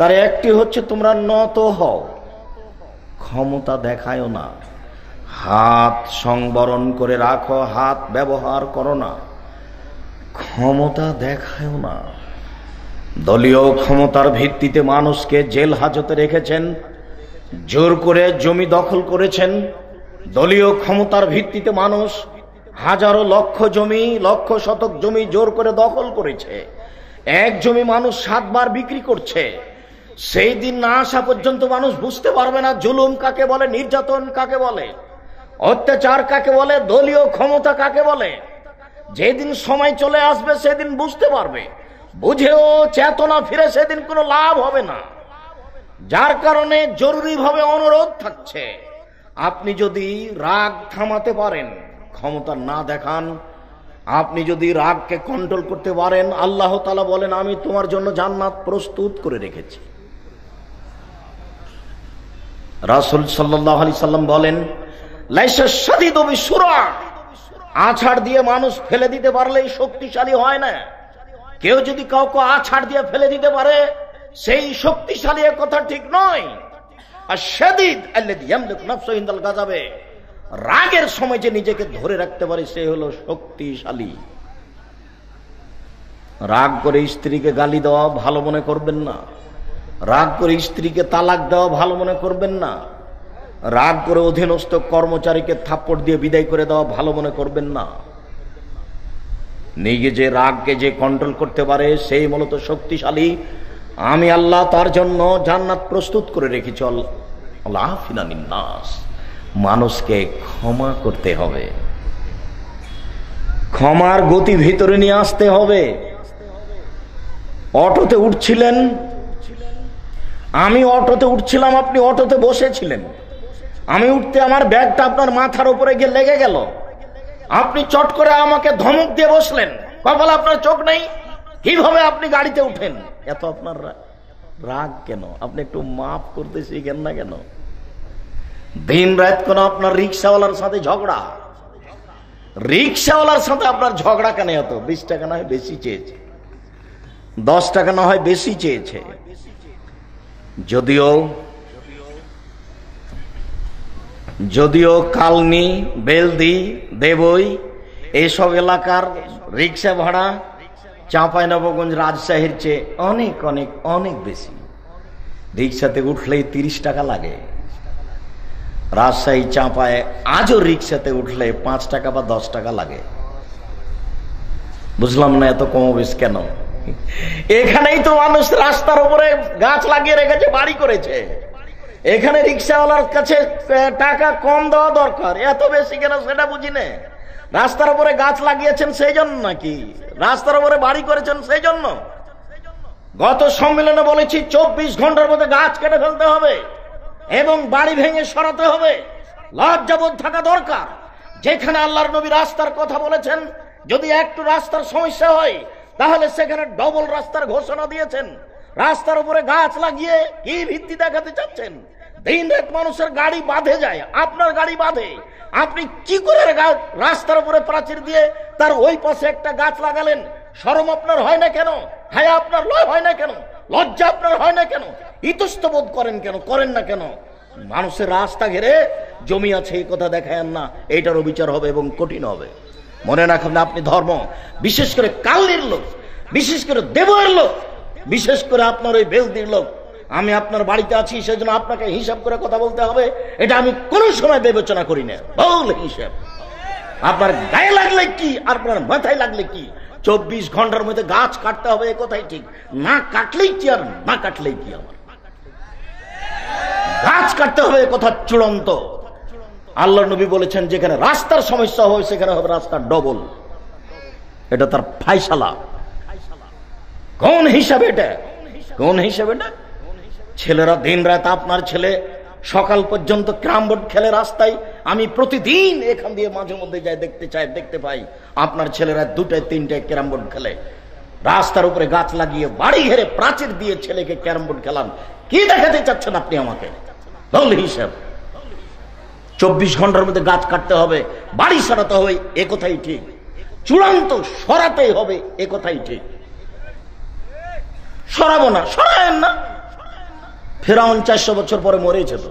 তার একটি হচ্ছে তোমরা নত হও। ক্ষমতা দেখায়ও না। হাত সংবরণ করে রাখো, হাত ব্যবহার করো না। ক্ষমতা দেখায়ও না। দলীয় ক্ষমতার ভিত্তিতে মানুষকে জেল হাজতে রেখেছেন, জোর করে জমি দখল করেছেন। দলীয় ক্ষমতার ভিত্তিতে মানুষ হাজারো লক্ষ জমি, লক্ষ শতক জমি জোর করে দখল করেছে। এক জমি মানুষ সাতবার বিক্রি করছে। সেই দিন না আসা পর্যন্ত মানুষ বুঝতে পারবে না জুলুম কাকে বলে, নির্যাতন কাকে বলে, অত্যাচার কাকে বলে, দলীয় ক্ষমতা কাকে বলে। যেদিন সময় চলে আসবে সেদিন বুঝতে পারবে। বুঝেও চেতনা ফিরে সেদিন কোনো লাভ হবে না। যার কারণে জরুরিভাবে অনুরোধ থাকছে, আপনি যদি রাগ থামাতে পারেন, ক্ষমতা না দেখান, আপনি যদি রাগকে কন্ট্রোল করতে পারেন, আল্লাহ তালা বলেন, আমি তোমার জন্য জান্নাত প্রস্তুত করে রেখেছি। রাসুল সাল্লাহ আলি সাল্লাম বলেন আছাড় দিয়ে মানুষ ফেলে দিতে পারলেই শক্তিশালী হয় না। কেউ যদি কাউকে আছাড় দিয়ে ফেলে দিতে পারে, সেই শক্তিশালী কথা ঠিক নয়। রাগের সময় যে নিজেকে ধরে রাখতে পারে, সে হলো শক্তিশালী। রাগ করে স্ত্রীকে গালি দেওয়া ভালো মনে করবেন না। রাগ করে স্ত্রীকে তালাক দেওয়া ভালো মনে করবেন না। রাগ করে অধীনস্থ কর্মচারীকে থাপ্পড় দিয়ে বিদায় করে দেওয়া ভালো মনে করবেন না। নিজে যে রাগকে যে কন্ট্রোল করতে পারে, সেই মূলত শক্তিশালী। আমি আল্লাহ তার জন্য জান্নাত প্রস্তুত করে রেখেছি। আল্লাহ নাস মানুষকে ক্ষমা করতে হবে। ক্ষমার গতি ভিতরে নিয়ে আসতে হবে। অটোতে উঠছিলেন আমি অটোতে উঠছিলাম, আপনি অটোতে বসেছিলেন। আমি উঠতে আমার ব্যাগটা আপনার মাথার উপরে গিয়ে লেগে গেল। আপনি চট করে আমাকে ধমক দিয়ে বসলেন। কপাল আপনার চোখ নেই? কীভাবে আপনি গাড়িতে উঠেন? এত আপনার রাগ কেন? আপনি একটু মাফ করতে শিখেন না কেন? দিন রাত কোন আপনার রিক্সাওয়ালার সাথে ঝগড়া? রিক্সাওয়ালার সাথে আপনার ঝগড়া কেন এত? বিশ টাকা না হয় বেশি চেয়েছে। দশ টাকা না হয় বেশি চেয়েছে। যদিও যদিও কালনি, বেলদি, দেবই এইসব এলাকার রিক্সা ভাড়া চাঁপাই নবগঞ্জ রাজশাহীর চেয়ে অনেক অনেক অনেক বেশি। রিক্সাতে উঠলেই তিরিশ টাকা লাগে। রাজশাহী চাঁপায় আজও রিক্সাতে উঠলে পাঁচ টাকা বা দশ টাকা লাগে। বুঝলাম না এত কমবেশ কেন? এখানেই তো মানুষ রাস্তার উপরে গাছ লাগিয়ে রেখেছে, বাড়ি করেছে। এখানে রিক্সাওয়ালার কাছে টাকা কম দেওয়া দরকার। এত বেশি কেন সেটা বুঝি না। রাস্তার উপরে গাছ লাগিয়েছেন সেই জন্য নাকি? রাস্তার উপরে বাড়ি করেছেন সেই জন্য গত সম্মেলনে বলেছি, চব্বিশ ঘণ্টার মধ্যে গাছ কেটে ফেলতে হবে এবং বাড়ি ভেঙে সরাতে হবে। লজ্জাবোধ থাকা দরকার। যেখানে আল্লাহর নবী রাস্তার কথা বলেছেন, যদি একটু রাস্তার সমস্যা হয় তাহলে সেখানে ডবল রাস্তার ঘোষণা দিয়েছেন। রাস্তার উপরে গাছ লাগিয়ে কি ভিত্তি দেখাতে চাচ্ছেন? দিন রাত মানুষের গাড়ি বাঁধে যায়, আপনার গাড়ি বাঁধে। আপনি কি করে রাস্তার উপরে প্রাচীর দিয়ে তার ওই পাশে একটা গাছ লাগালেন? সরম আপনার হয় না কেন? হায়া আপনার লয় হয় না কেন? লজ্জা আপনার হয় না কেন? ইতস্তবোধ করেন কেন? করেন না কেন? মানুষের রাস্তা ঘেরে জমি আছে এই কথা দেখায় না। এইটারও বিচার হবে এবং কঠিন হবে। মনে রাখবেন আপনি ধর্ম। বিশেষ করে কাল্লির লোক, বিশেষ করে দেবের লোক, বিশেষ করে আপনার ওই বেলদির লোক। আমি আপনার বাড়িতে আছি, সেজন্য আপনাকে হিসাব করে কথা বলতে হবে। এটা আমি কোন সময় বিবেচনা করি না। বল হিসাব। আপনার গায়ে লাগলে কি আপনার মাথায় লাগলে কি? চব্বিশ ঘণ্টার মধ্যে গাছ কাটতে হবে, এ কথাই ঠিক। না কাটলেই কি আর না কাটলেই কি আমার গাছ কাটতে হবে কথা চূড়ান্ত। আল্লাহ নবী বলেছেন, যেখানে রাস্তার সমস্যা হবে সেখানে হবে রাস্তার ডবল এটা তার ফাইসালা। কোন হিসাবে এটা? কোন হিসাবে এটা? ছেলেরা দিন রাত আপনার ছেলে, সকাল পর্যন্ত ক্রাম বোর্ড খেলে রাস্তায়, আমি প্রতিদিন এখান দিয়ে মাঝে মধ্যে যাই, দেখতে চাই, দেখতে পাই। আপনার ছেলেরা দুটায়, তিনটায় ক্যারাম বোর্ড খেলে। রাস্তার উপরে গাছ লাগিয়ে বাড়ি ঘেরে প্রাচীর দিয়ে ছেলেকে ক্যারাম বোর্ড খেলান। কি দেখাতে চাচ্ছেন আপনি আমাকে? হিসাব। চব্বিশ ঘণ্টার মধ্যে গাছ কাটতে হবে, বাড়ি সরাতে হবে, এ কথাই ঠিক। চূড়ান্ত সরাতেই হবে, এ কথাই ঠিক। সরাবো না, সরায়েন না। ফেরাউন চারশো বছর পরে মরেছে তো।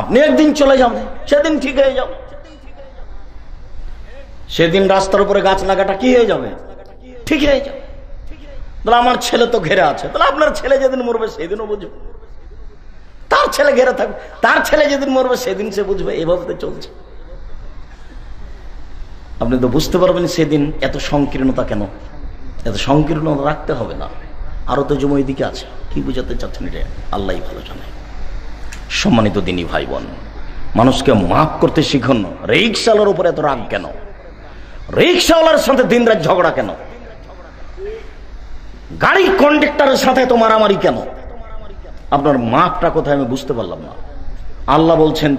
আপনি একদিন চলে যাবেন সেদিন ঠিক হয়ে যাবে। সেদিন রাস্তার উপরে গাছ লাগাটা কি হয়ে যাবে? ঠিক হয়ে যাবে। তাহলে আমার ছেলে তো ঘেরে আছে, তাহলে আপনার ছেলে যেদিন মরবে সেদিনও বুঝবে। ছেলে ঘেরে থাকবে তার ছেলে যেদিন মরবে সেদিন সে বুঝবে এভাবে তো চলছে। আপনি তো বুঝতে পারবেন সেদিন এত সংকীর্ণতা কেন? এত সংকীর্ণতা রাখতে হবে না। আরও তো জমা দিকে আছে, কি বুঝাতে চাচ্ছেন এটা? আল্লাহ ভালো জানে। সম্মানিত দিনী ভাই বোন মানুষকে মাফ করতে শিখুন, রিক্সাওয়ালার উপরে এত রাগ কেন? রিক্সাওয়ালার সাথে দিন রাত ঝগড়া কেন? গাড়ি কন্ডাক্টরের সাথে তো মারামারি কেন? আপনার মাপটা কোথায় আমি বুঝতে পারলাম না। আল্লাহ বলছেন